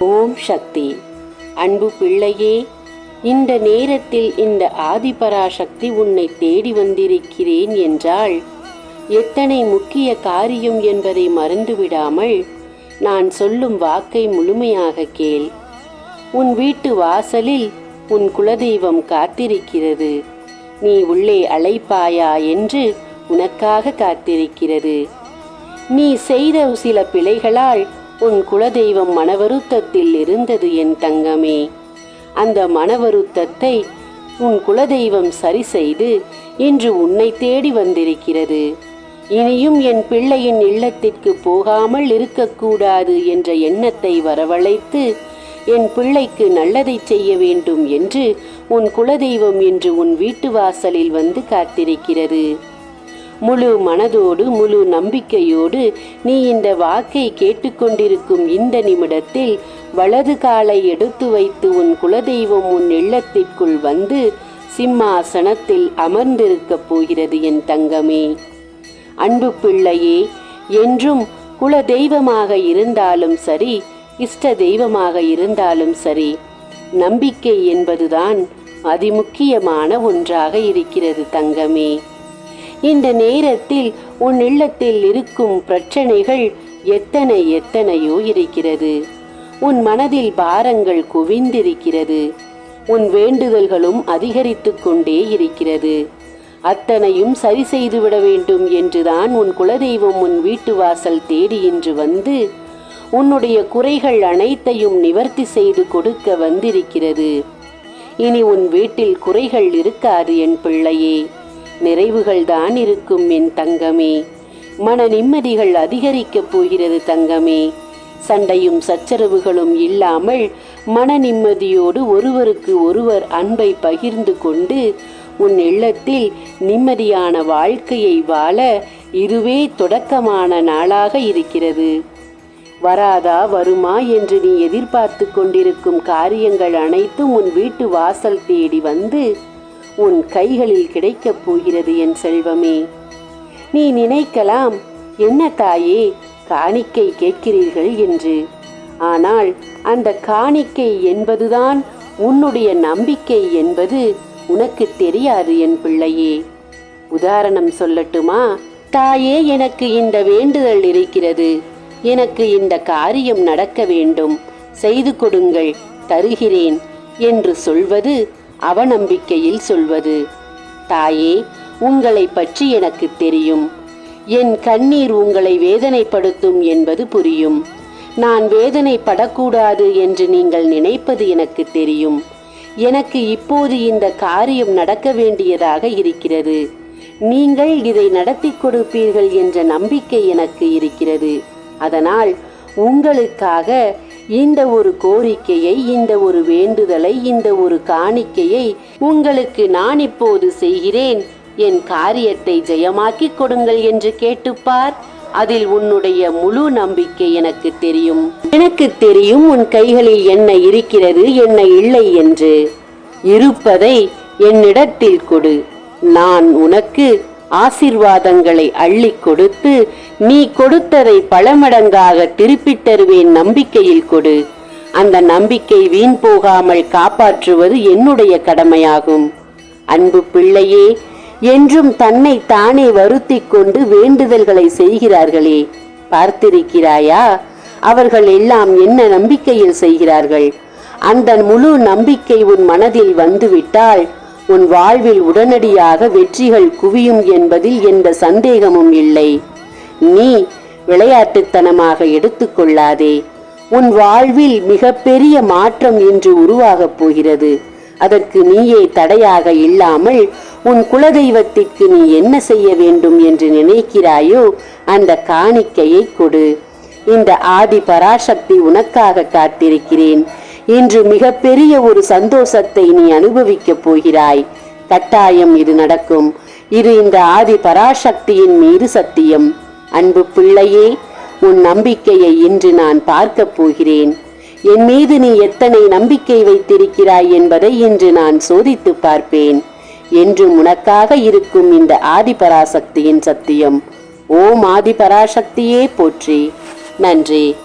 ஓம் சக்தி. அன்பு பிள்ளையே இந்த நேரத்தில் இந்த ஆதிபராசக்தி உன்னை தேடி வந்திருக்கிறேன் என்றால் எத்தனை முக்கிய காரியம் என்பதை மறந்துவிடாமல் நான் சொல்லும் வாக்கை முழுமையாக கேள். உன் வீட்டு வாசலில் உன் குலதெய்வம் காத்திருக்கிறது. நீ உள்ளே அழைப்பாயா என்று உனக்காக காத்திருக்கிறது. நீ செய்த சில பிழைகளால் உன் குலதெய்வம் மனவருத்தத்தில் இருந்தது என் தங்கமே. அந்த மனவருத்தத்தை உன் குலதெய்வம் சரி செய்து இன்று உன்னை தேடி வந்திருக்கிறது. இனியும் என் பிள்ளையின் இல்லத்திற்கு போகாமல் இருக்கக்கூடாது என்ற எண்ணத்தை வரவழைத்து என் பிள்ளைக்கு நல்லதை செய்ய வேண்டும் என்று உன் குலதெய்வம் இன்று உன் வீட்டு வாசலில் வந்து காத்திருக்கிறது. முழு மனதோடு முழு நம்பிக்கையோடு நீ இந்த வாக்கை கேட்டுக்கொண்டிருக்கும் இந்த நிமிடத்தில் வலது காலை எடுத்து வைத்து உன் குலதெய்வம் உன் இல்லத்திற்குள் வந்து சிம்மாசனத்தில் அமர்ந்திருக்கப் போகிறது என் தங்கமே. அன்பு பிள்ளையே என்றும் குல தெய்வமாக இருந்தாலும் சரி இஷ்ட தெய்வமாக இருந்தாலும் சரி நம்பிக்கை என்பதுதான் அதிமுக்கியமான ஒன்றாக இருக்கிறது தங்கமே. இந்த நேரத்தில் உன் இல்லத்தில் இருக்கும் பிரச்சனைகள் எத்தனை எத்தனையோ இருக்கிறது. உன் மனதில் பாரங்கள் குவிந்திருக்கிறது. உன் வேண்டுதல்களும் அதிகரித்து கொண்டே இருக்கிறது. அத்தனையும் சரி செய்துவிட வேண்டும் என்றுதான் உன் குலதெய்வம் உன் வீட்டு வாசல் தேடி இன்று வந்து உன்னுடைய குறைகள் அனைத்தையும் நிவர்த்தி செய்து கொடுக்க வந்திருக்கிறது. இனி உன் வீட்டில் குறைகள் இருக்காது என் பிள்ளையே. நிறைவுகள் தான் இருக்கும் என் தங்கமே. மன நிம்மதிகள் அதிகரிக்கப் போகிறது தங்கமே. சண்டையும் சச்சரவுகளும் இல்லாமல் மன நிம்மதியோடு ஒருவருக்கு ஒருவர் அன்பை பகிர்ந்து கொண்டு உன் இல்லத்தில் நிம்மதியான வாழ்க்கையை வாழ இதுவே தொடக்கமான நாளாக இருக்கிறது. வராதா வருமா என்று நீ எதிர்பார்த்து கொண்டிருக்கும் காரியங்கள் அனைத்தும் உன் வீட்டு வாசல் தேடி வந்து உன் கைகளில் கிடைக்கப் போகிறது என் செல்வமே. நீ நினைக்கலாம் என்ன தாயே காணிக்கை கேட்கிறீர்கள் என்று. ஆனால் அந்த காணிக்கை என்பதுதான் உன்னுடைய நம்பிக்கை என்பது உனக்கு தெரியாது என் பிள்ளையே. உதாரணம் சொல்லட்டுமா? தாயே எனக்கு இந்த வேண்டுதல் இருக்கிறது. எனக்கு இந்த காரியம் நடக்க வேண்டும். செய்து கொடுங்கள் தருகிறேன் என்று சொல்வது அவநம்பிக்கையில் சொல்வது தாயே உங்களை பற்றி எனக்கு தெரியும். என் கண்ணீர் உங்களை வேதனைப்படுத்தும் என்பது புரியும். நான் வேதனைப்படக்கூடாது என்று நீங்கள் நினைப்பது எனக்கு தெரியும். எனக்கு இப்போது இந்த காரியம் நடக்க வேண்டியதாக இருக்கிறது. நீங்கள் இதை நடத்தி கொடுப்பீர்கள் என்ற நம்பிக்கை எனக்கு இருக்கிறது. அதனால் உங்களுக்காக இந்த ஒரு கோரிக்கையை இந்த ஒரு வேண்டுதலை இந்த ஒரு காணிக்கையை உங்களுக்கு நான் இப்போது செய்கிறேன். என் காரியத்தை ஜெயமாக்கிக் கொடுங்கள் என்று கேட்டுப்பார். அதில் உன்னுடைய முழு நம்பிக்கை எனக்கு தெரியும். எனக்கு தெரியும் உன் கைகளில் என்ன இருக்கிறது என்ன இல்லை என்று. இருப்பதை என்னிடத்தில் கொடு. நான் உனக்கு ஆசிர்வாதங்களை அள்ளி கொடுத்து நீ கொடுத்ததை பல மடங்காக திருப்பித் தருவேன் நம்பிக்கையில் கொடு. அந்த நம்பிக்கை வீண் போகாமல் காப்பாற்றுவது என்னுடைய கடமையாகும். அன்பு பிள்ளையே என்றும் தன்னை தானே வருத்திக் கொண்டு வேண்டுதல்களை செய்கிறார்களே. பார்த்திருக்கிறாயா? அவர்கள் எல்லாம் என்ன நம்பிக்கையில் செய்கிறார்கள்? அந்த முழு நம்பிக்கை உன் மனதில் வந்துவிட்டால் உன் வாழ்வில் உடனடியாக வெற்றிகள் குவியும் என்பதில் எந்த சந்தேகமும் இல்லை. நீ விளையாட்டுத்தனமாக எடுத்துக்கொள்ளாதே உன் வாழ்வில் மிகப்பெரிய மாற்றம் இன்று உருவாகப் போகிறது. அதற்கு நீயே தடையாக இல்லாமல் உன் குலதெய்வத்திற்கு நீ என்ன செய்ய வேண்டும் என்று நினைக்கிறாயோ அந்த காணிக்கையை கொடு. இந்த ஆதி பராசக்தி உனக்காக காத்திருக்கிறேன். இன்று மிகப்பெரிய ஒரு சந்தோஷத்தை நீ அனுபவிக்கப் போகிறாய். கட்டாயம் இது நடக்கும். இது இந்த ஆதி பராசக்தியின் மீது சத்தியம். அன்பு பிள்ளையே உன் நம்பிக்கையை இன்று நான் பார்க்கப் போகிறேன். என் மீது நீ எத்தனை நம்பிக்கை வைத்திருக்கிறாய் என்பதை இன்று நான் சோதித்து பார்ப்பேன். என்று உனக்காக இருக்கும் இந்த ஆதிபராசக்தியின் சத்தியம். ஓம் ஆதிபராசக்தியே போற்றி. நன்றி.